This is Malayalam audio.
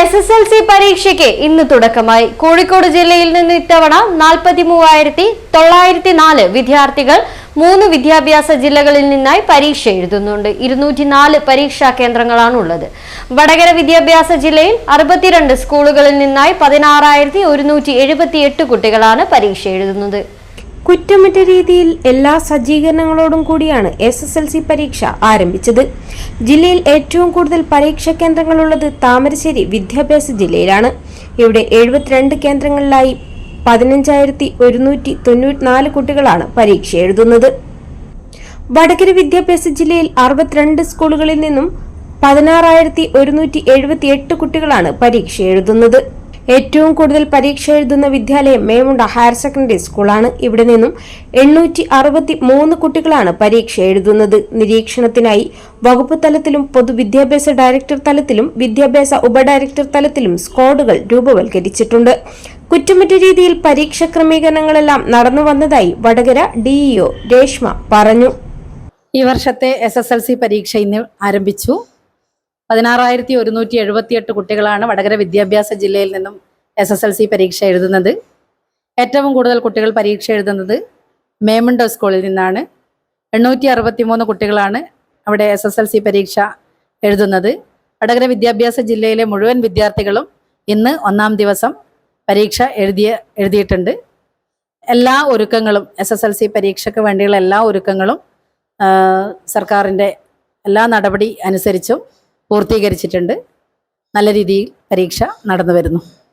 എസ് എസ് എൽ സി പരീക്ഷയ്ക്ക് ഇന്ന് തുടക്കമായി. കോഴിക്കോട് ജില്ലയിൽ നിന്ന് ഇത്തവണ നാൽപ്പത്തി മൂവായിരത്തി തൊള്ളായിരത്തി നാല് വിദ്യാർത്ഥികൾ മൂന്ന് വിദ്യാഭ്യാസ ജില്ലകളിൽ നിന്നായി പരീക്ഷ എഴുതുന്നുണ്ട്. ഇരുന്നൂറ്റി നാല് പരീക്ഷാ കേന്ദ്രങ്ങളാണ് ഉള്ളത് വടകര വിദ്യാഭ്യാസ ജില്ലയിൽ അറുപത്തിരണ്ട് സ്കൂളുകളിൽ നിന്നായി പതിനാറായിരത്തി ഒരുന്നൂറ്റി എഴുപത്തി എട്ട് കുട്ടികളാണ് പരീക്ഷ എഴുതുന്നത്. കുറ്റമറ്റ രീതിയിൽ എല്ലാ സജ്ജീകരണങ്ങളോടും കൂടിയാണ് എസ് എസ് എൽ സി പരീക്ഷ ആരംഭിച്ചത്. ജില്ലയിൽ ഏറ്റവും കൂടുതൽ പരീക്ഷാ കേന്ദ്രങ്ങളുള്ളത് താമരശ്ശേരി വിദ്യാഭ്യാസ ജില്ലയിലാണ്. ഇവിടെ എഴുപത്തിരണ്ട് കേന്ദ്രങ്ങളിലായി പതിനഞ്ചായിരത്തി ഒരുന്നൂറ്റി തൊണ്ണൂറ്റിനാല് കുട്ടികളാണ് പരീക്ഷ എഴുതുന്നത്. വടകര വിദ്യാഭ്യാസ ജില്ലയിൽ അറുപത്തിരണ്ട് സ്കൂളുകളിൽ നിന്നും പതിനാറായിരത്തി ഒരുന്നൂറ്റി എഴുപത്തി എട്ട് കുട്ടികളാണ് പരീക്ഷ എഴുതുന്നത്. ഏറ്റവും കൂടുതൽ പരീക്ഷ എഴുതുന്ന വിദ്യാലയം മേമുണ്ട ഹയർ സെക്കൻഡറി സ്കൂളാണ്. ഇവിടെ നിന്നും എണ്ണൂറ്റി അറുപത്തി മൂന്ന് കുട്ടികളാണ് പരീക്ഷ എഴുതുന്നത്. നിരീക്ഷണത്തിനായി വകുപ്പ് തലത്തിലും പൊതുവിദ്യാഭ്യാസ ഡയറക്ടർ തലത്തിലും വിദ്യാഭ്യാസ ഉപഡയറക്ടർ തലത്തിലും സ്ക്വാഡുകൾ രൂപവൽക്കരിച്ചിട്ടുണ്ട്. കുറ്റമറ്റ രീതിയിൽ പരീക്ഷ ക്രമീകരണങ്ങളെല്ലാം നടന്നു വന്നതായി വടകര ഡിഇഒ രേഷ്മ പറഞ്ഞു. ഈ വർഷത്തെ എസ് എസ് എൽ സി പരീക്ഷ ഇന്ന് ആരംഭിച്ചു. പതിനാറായിരത്തി ഒരുന്നൂറ്റി എഴുപത്തിയെട്ട് കുട്ടികളാണ് വടകര വിദ്യാഭ്യാസ ജില്ലയിൽ നിന്നും എസ് എസ് എൽ സി പരീക്ഷ എഴുതുന്നത്. ഏറ്റവും കൂടുതൽ കുട്ടികൾ പരീക്ഷ എഴുതുന്നത് മേമണ്ടോ സ്കൂളിൽ നിന്നാണ്. എണ്ണൂറ്റി അറുപത്തി മൂന്ന് കുട്ടികളാണ് അവിടെ എസ് എസ് എൽ സി പരീക്ഷ എഴുതുന്നത്. വടകര വിദ്യാഭ്യാസ ജില്ലയിലെ മുഴുവൻ വിദ്യാർത്ഥികളും ഇന്ന് ഒന്നാം ദിവസം പരീക്ഷ എഴുതിയ എഴുതിയിട്ടുണ്ട്. എല്ലാ ഒരുക്കങ്ങളും എസ് എസ് എൽ സി പരീക്ഷയ്ക്ക് വേണ്ടിയുള്ള എല്ലാ ഒരുക്കങ്ങളും സർക്കാരിന്റെ എല്ലാ നടപടി അനുസരിച്ചും പൂർത്തീകരിച്ചിട്ടുണ്ട്. നല്ല രീതിയിൽ പരീക്ഷ നടന്നു വരുന്നു.